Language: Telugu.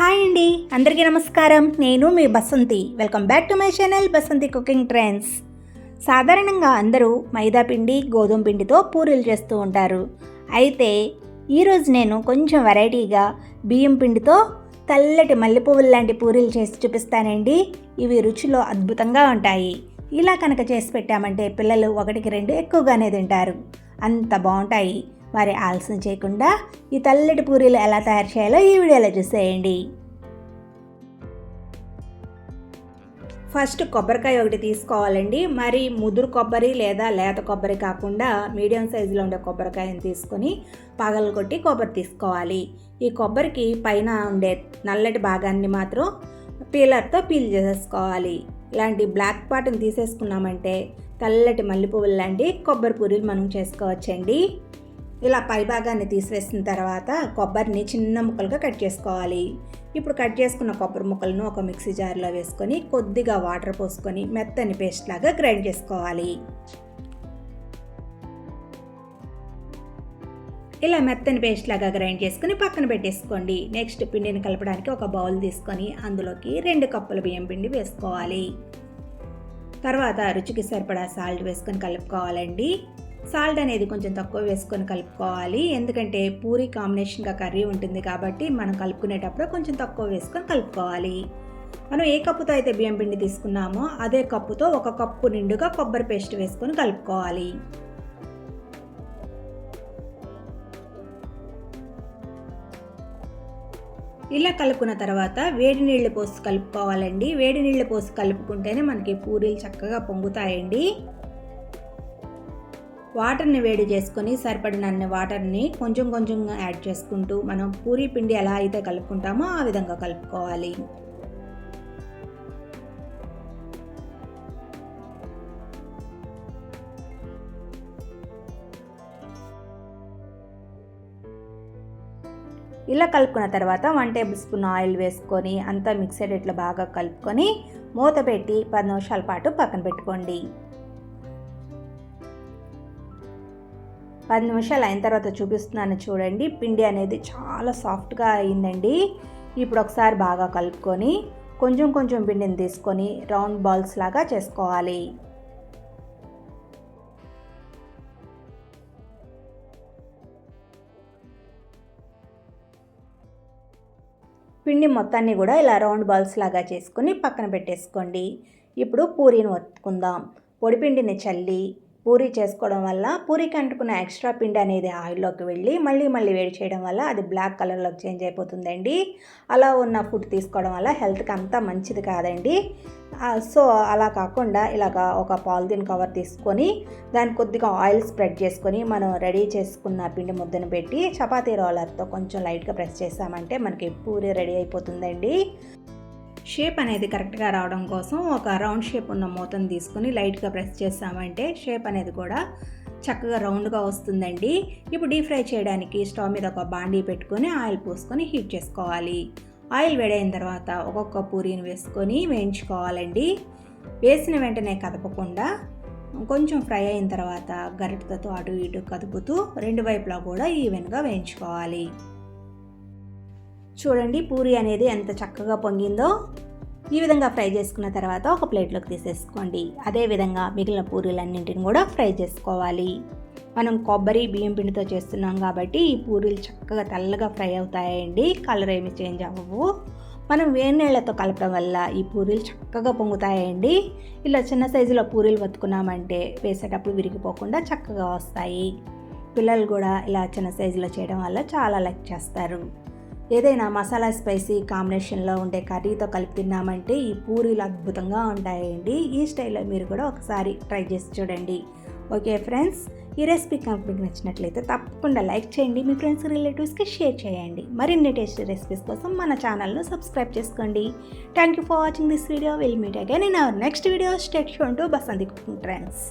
హాయ్ అండి అందరికీ నమస్కారం. నేను మీ Basanti. Welcome back to my channel Basanti cooking trends సాధారణంగా అందరూ మైదా పిండి గోధుమ పిండితో పూరీలు చేస్తూ ఉంటారు. అయితే ఈరోజు నేను కొంచెం వెరైటీగా బియ్యం పిండితో తెల్లటి మల్లెపువ్వులు లాంటి పూరీలు చేసి చూపిస్తానండి. ఇవి రుచిలో అద్భుతంగా ఉంటాయి. ఇలా కనుక చేసి పెట్టామంటే పిల్లలు ఒకటికి రెండు ఎక్కువగానే తింటారు. అంత బాగుంటాయి. మరి ఆలస్యం చేయకుండా ఈ తల్లటి పూరీలు ఎలా తయారు చేయాలో ఈ వీడియోలో చూసేయండి. ఫస్ట్ కొబ్బరికాయ ఒకటి తీసుకోవాలండి. మరి ముదురు కొబ్బరి లేదా లేత కొబ్బరి కాకుండా మీడియం సైజులో ఉండే కొబ్బరికాయని తీసుకొని పగలు కొట్టి కొబ్బరి తీసుకోవాలి. ఈ కొబ్బరికి పైన ఉండే నల్లటి భాగాన్ని మాత్రం పీలర్తో పీల్ చేసేసుకోవాలి. ఇలాంటి బ్లాక్ పార్ట్ని తీసేసుకున్నామంటే తెల్లటి మల్లెపువ్వులు లాంటి కొబ్బరి పూరీలు మనం చేసుకోవచ్చండి. ఇలా పై భాగాన్ని తీసివేసిన తర్వాత కొబ్బరిని చిన్న ముక్కలుగా కట్ చేసుకోవాలి. ఇప్పుడు కట్ చేసుకున్న కొబ్బరి ముక్కలను ఒక మిక్సీ జార్లో వేసుకొని కొద్దిగా వాటర్ పోసుకొని మెత్తని పేస్ట్ లాగా గ్రైండ్ చేసుకోవాలి. ఇలా మెత్తని పేస్ట్ లాగా గ్రైండ్ చేసుకుని పక్కన పెట్టేసుకోండి. నెక్స్ట్ పిండిని కలపడానికి ఒక బౌల్ తీసుకొని అందులోకి రెండు కప్పుల బియ్యం పిండి వేసుకోవాలి. తర్వాత రుచికి సరిపడా సాల్ట్ వేసుకొని కలుపుకోవాలండి. సాల్ట్ అనేది కొంచెం తక్కువ వేసుకొని కలుపుకోవాలి. ఎందుకంటే పూరి కాంబినేషన్గా కర్రీ ఉంటుంది కాబట్టి మనం కలుపుకునేటప్పుడు కొంచెం తక్కువ వేసుకొని కలుపుకోవాలి. మనం ఏ కప్పుతో అయితే బియ్యం పిండి తీసుకున్నామో అదే కప్పుతో ఒక కప్పు నిండుగా కొబ్బరి పేస్ట్ వేసుకొని కలుపుకోవాలి. ఇలా కలుపుకున్న తర్వాత వేడి నీళ్ళు పోసి కలుపుకోవాలండి. వేడి నీళ్ళు పోసి కలుపుకుంటేనే మనకి పూరీలు చక్కగా పొంగుతాయండి. వాటర్ని వేడి చేసుకొని సరిపడినన్ని వాటర్ని కొంచెం కొంచెం యాడ్ చేసుకుంటూ మనం పూరీ పిండి ఎలా అయితే కలుపుకుంటామో ఆ విధంగా కలుపుకోవాలి. ఇలా కలుపుకున్న తర్వాత వన్ టేబుల్ స్పూన్ ఆయిల్ వేసుకొని అంతా మిక్సర్ ఇట్లా బాగా కలుపుకొని మూత పెట్టి పది నిమిషాల పాటు పక్కన పెట్టుకోండి. పది నిమిషాలు అయిన తర్వాత చూపిస్తున్నాను చూడండి. పిండి అనేది చాలా సాఫ్ట్గా అయిందండి. ఇప్పుడు ఒకసారి బాగా కలుపుకొని కొంచెం కొంచెం పిండిని తీసుకొని రౌండ్ బాల్స్ లాగా చేసుకోవాలి. పిండి మొత్తాన్ని కూడా ఇలా రౌండ్ బాల్స్ లాగా చేసుకొని పక్కన పెట్టేసుకోండి. ఇప్పుడు పూరీని వత్తుకుందాం పొడిపిండిని చల్లి పూరి చేసుకోవడం వల్ల పూరికి అంటుకున్న ఎక్స్ట్రా పిండి అనేది ఆయిల్లోకి వెళ్ళి మళ్ళీ మళ్ళీ వేడి చేయడం వల్ల అది బ్లాక్ కలర్లోకి చేంజ్ అయిపోతుందండి. అలా ఉన్న ఫుడ్ తీసుకోవడం వల్ల హెల్త్కి అంతా మంచిది కాదండి. సో అలా కాకుండా ఇలాగ ఒక పాలిథిన్ కవర్ తీసుకొని దాన్ని కొద్దిగా ఆయిల్ స్ప్రెడ్ చేసుకొని మనం రెడీ చేసుకున్న పిండి ముద్దను పెట్టి చపాతీ రోలర్తో కొంచెం లైట్గా ప్రెస్ చేసామంటే మనకి పూరి రెడీ అయిపోతుందండి. షేప్ అనేది కరెక్ట్గా రావడం కోసం ఒక రౌండ్ షేప్ ఉన్న మూతను తీసుకొని లైట్గా ప్రెస్ చేసామంటే షేప్ అనేది కూడా చక్కగా రౌండ్గా వస్తుందండి. ఇప్పుడు డీప్ ఫ్రై చేయడానికి స్టవ్ మీద ఒక బాండీ పెట్టుకొని ఆయిల్ పోసుకొని హీట్ చేసుకోవాలి. ఆయిల్ వేడైన తర్వాత ఒక్కొక్క పూరీని వేసుకొని వేయించుకోవాలండి. వేసిన వెంటనే కదపకుండా కొంచెం ఫ్రై అయిన తర్వాత గరిటతో అటు ఇటు కదుపుతూ రెండు వైపులా కూడా ఈవెన్గా వేయించుకోవాలి. చూడండి పూరి అనేది ఎంత చక్కగా పొంగిందో. ఈ విధంగా ఫ్రై చేసుకున్న తర్వాత ఒక ప్లేట్లోకి తీసేసుకోండి. అదేవిధంగా మిగిలిన పూరీలన్నింటిని కూడా ఫ్రై చేసుకోవాలి. మనం కొబ్బరి బియ్యం పిండితో చేస్తున్నాం కాబట్టి ఈ పూరీలు చక్కగా తెల్లగా ఫ్రై అవుతాయండి. కలర్ ఏమి చేంజ్ అవ్వవు. మనం వేడి నీళ్ళతో కలపడం వల్ల ఈ పూరీలు చక్కగా పొంగుతాయండి. ఇలా చిన్న సైజులో పూరీలు వత్తుకున్నామంటే వేసేటప్పుడు విరిగిపోకుండా చక్కగా వస్తాయి. పిల్లలు కూడా ఇలా చిన్న సైజులో చేయడం వల్ల చాలా లైక్ చేస్తారు. ఏదైనా మసాలా స్పైసీ కాంబినేషన్లో ఉండే కర్రీతో కలిపి తిన్నామంటే ఈ పూరీలు అద్భుతంగా ఉంటాయండి. ఈ స్టైల్లో మీరు కూడా ఒకసారి ట్రై చేసి చూడండి. ఓకే ఫ్రెండ్స్ ఈ రెసిపీ కనుక మీకు నచ్చినట్లయితే తప్పకుండా లైక్ చేయండి మీ ఫ్రెండ్స్ రిలేటివ్స్కి షేర్ చేయండి. మరిన్ని టేస్టీ రెసిపీస్ కోసం మన ఛానల్ను సబ్స్క్రైబ్ చేసుకోండి. Thank you for watching this video will meet again in our next video state షోన్ బసంతి కుకింగ్ ట్రెండ్స్